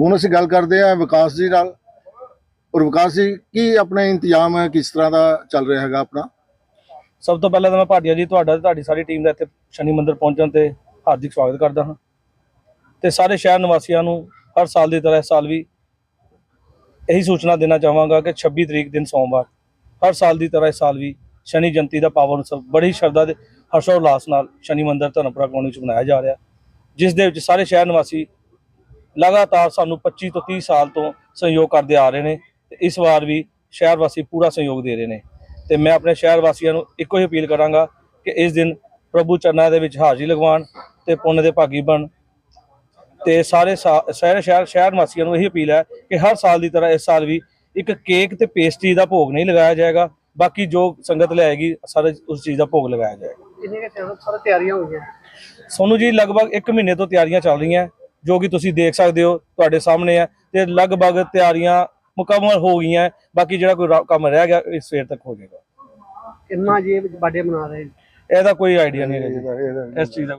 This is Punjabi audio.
ਹੁਣ ਅਸੀਂ ਗੱਲ ਕਰਦੇ ਆ ਵਿਕਾਸ ਜੀ ਨਾਲ। ਔਰ ਵਿਕਾਸ ਜੀ ਕੀ ਆਪਣਾ ਇੰਤਜ਼ਾਮ ਕਿਸ ਤਰ੍ਹਾਂ ਦਾ ਚੱਲ ਰਿਹਾ ਹੈਗਾ ਆਪਣਾ? ਸਭ ਤੋਂ ਪਹਿਲਾਂ ਤਾਂ ਮੈਂ ਭਾਟੀਆ ਜੀ ਤੁਹਾਡਾ ਤੇ ਤੁਹਾਡੀ ਸਾਰੀ ਟੀਮ ਦਾ ਇੱਥੇ ਸ਼ਨੀ ਮੰਦਿਰ ਪਹੁੰਚਣ ਤੇ ਹਾਰਦਿਕ ਸਵਾਗਤ ਕਰਦਾ ਹਾਂ। ਤੇ ਸਾਰੇ ਸ਼ਹਿਰ ਨਿਵਾਸੀਆਂ ਨੂੰ ਹਰ ਸਾਲ ਦੀ ਤਰ੍ਹਾਂ ਇਸ ਸਾਲ ਵੀ ਇਹੀ ਸੂਚਨਾ ਦੇਣਾ ਚਾਹਾਂਗਾ ਕਿ 26 ਤਰੀਕ ਦਿਨ ਸੋਮਵਾਰ ਹਰ ਸਾਲ ਦੀ ਤਰ੍ਹਾਂ ਇਸ ਸਾਲ ਵੀ ਸ਼ਨੀ ਜੰਤੀ ਦਾ ਪਾਵਨ ਉਤਸਵ ਬੜੀ ਸ਼ਰਧਾ ਦੇ ਹਰਸ਼ੋ ਉਲਾਸ ਨਾਲ ਸ਼ਨੀ ਮੰਦਿਰ ਧਰਮਪੁਰਾ ਕਲੋਨੀ ਵਿੱਚ ਮਨਾਇਆ ਜਾ ਰਿਹਾ। ਜਿਸ ਦੇ ਵਿੱਚ ਸਾਰੇ ਸ਼ਹਿਰ ਨਿਵਾਸੀ ਲਗਾਤਾਰ ਸਾਨੂੰ 25 ਤੋਂ 30 ਸਾਲ ਤੋਂ ਸਹਿਯੋਗ ਕਰਦੇ ਆ ਰਹੇ ਨੇ ਤੇ ਇਸ ਵਾਰ ਵੀ ਸ਼ਹਿਰ ਵਾਸੀ ਪੂਰਾ ਸਹਿਯੋਗ ਦੇ ਰਹੇ ਨੇ। ਤੇ ਮੈਂ ਆਪਣੇ ਸ਼ਹਿਰ ਵਾਸੀਆਂ ਨੂੰ ਇੱਕੋ ਹੀ ਅਪੀਲ ਕਰਾਂਗਾ ਕਿ ਇਸ ਦਿਨ ਪ੍ਰਭੂ ਚਰਨਾਂ ਦੇ ਵਿੱਚ ਹਾਜ਼ਰੀ ਲਗਵਾਉਣ ਤੇ ਪੁੰਨ ਦੇ ਭਾਗੀ ਬਣ ਤੇ ਸਾਰੇ ਸਾਰੇ ਸ਼ਹਿਰ ਸ਼ਹਿਰ ਵਾਸੀਆਂ ਨੂੰ ਇਹੀ ਅਪੀਲ ਹੈ ਕਿ ਹਰ ਸਾਲ ਦੀ ਤਰ੍ਹਾਂ ਇਸ ਸਾਲ ਵੀ ਇੱਕ ਕੇਕ ਤੇ ਪੇਸਟਰੀ ਦਾ ਭੋਗ ਨਹੀਂ ਲਗਾਇਆ ਜਾਏਗਾ ਬਾਕੀ ਜੋ ਸੰਗਤ ਲਿਆਏਗੀ ਸਾਰੇ ਉਸ ਚੀਜ਼ ਦਾ ਭੋਗ ਲਗਾਇਆ ਜਾਏਗਾ। ਕਿੰਨੇ ਸਾਰੇ ਤਿਆਰੀਆਂ ਹੋ ਗਈਆਂ? ਸੋਨੂੰ ਜੀ ਲਗਭਗ 1 ਮਹੀਨੇ ਤੋਂ ਤਿਆਰੀਆਂ ਚੱਲ ਰਹੀਆਂ। ਜੋ ਕਿ ਤੁਸੀਂ ਦੇਖ ਸਕਦੇ ਹੋ ਤੁਹਾਡੇ ਸਾਹਮਣੇ ਹੈ ਤੇ ਲਗਭਗ ਤਿਆਰੀਆਂ ਮੁਕੰਮਲ ਹੋ ਗਈਆਂ ਬਾਕੀ ਜਿਹੜਾ ਕੋਈ ਰਾ- ਕੰਮ ਰਹਿ ਗਿਆ ਇਹ ਸਵੇਰ ਤੱਕ ਹੋ ਜਾਏਗਾ। ਕਿੰਨਾ ਜੀ ਬਰਥਡੇ ਮਨਾ ਰਹੇ? ਇਹਦਾ ਕੋਈ ਆਈਡੀਆ ਨਹੀਂ ਹੈ ਜੀ। ਇਸ ਚੀਜ਼ ਦਾ